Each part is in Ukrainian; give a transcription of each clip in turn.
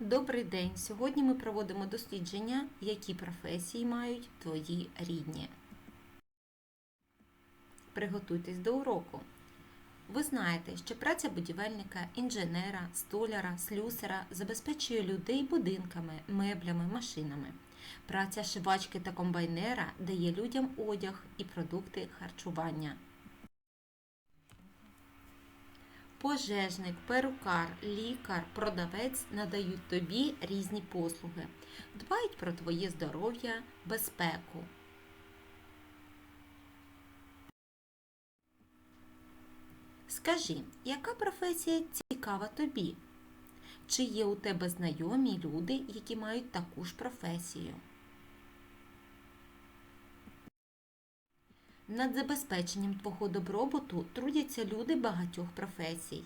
Добрий день! Сьогодні ми проводимо дослідження, які професії мають твої рідні. Приготуйтесь до уроку. Ви знаєте, що праця будівельника, інженера, столяра, слюсара забезпечує людей будинками, меблями, машинами. Праця шивачки та комбайнера дає людям одяг і продукти харчування. Пожежник, перукар, лікар, продавець надають тобі різні послуги, дбають про твоє здоров'я, безпеку. Скажи, яка професія цікава тобі? Чи є у тебе знайомі люди, які мають таку ж професію? Над забезпеченням твого добробуту трудяться люди багатьох професій.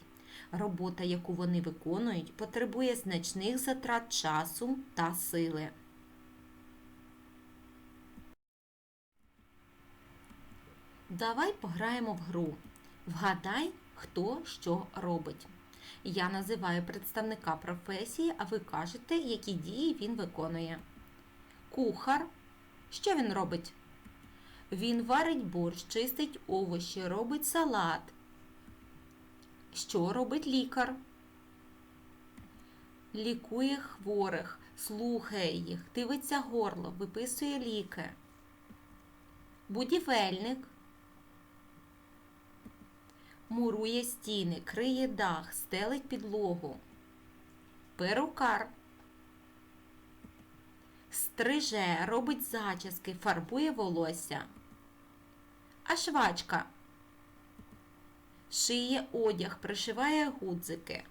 Робота, яку вони виконують, потребує значних затрат часу та сили. Давай пограємо в гру. Вгадай, хто що робить. Я називаю представника професії, а ви кажете, які дії він виконує. Кухар. Що він робить? Він варить борщ, чистить овочі, робить салат. Що робить лікар? Лікує хворих, слухає їх, дивиться горло, виписує ліки. Будівельник мурує стіни, криє дах, стелить підлогу. Перукар стриже, робить зачіски, фарбує волосся. А швачка шиє одяг, пришиває гудзики.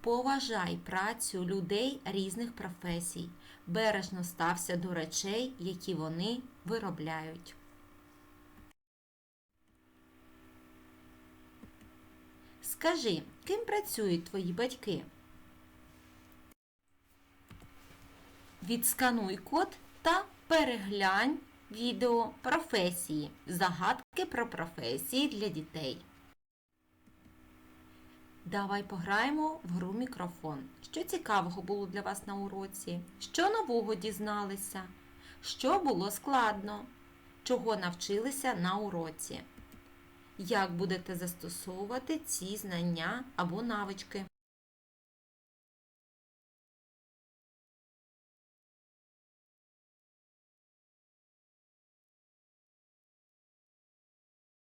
Поважай працю людей різних професій. Бережно стався до речей, які вони виробляють. Скажи, ким працюють твої батьки? Відскануй код та переглянь відео професії. Загадки про професії для дітей. Давай пограємо в гру мікрофон. Що цікавого було для вас на уроці? Що нового дізналися? Що було складно? Чого навчилися на уроці? Як будете застосовувати ці знання або навички?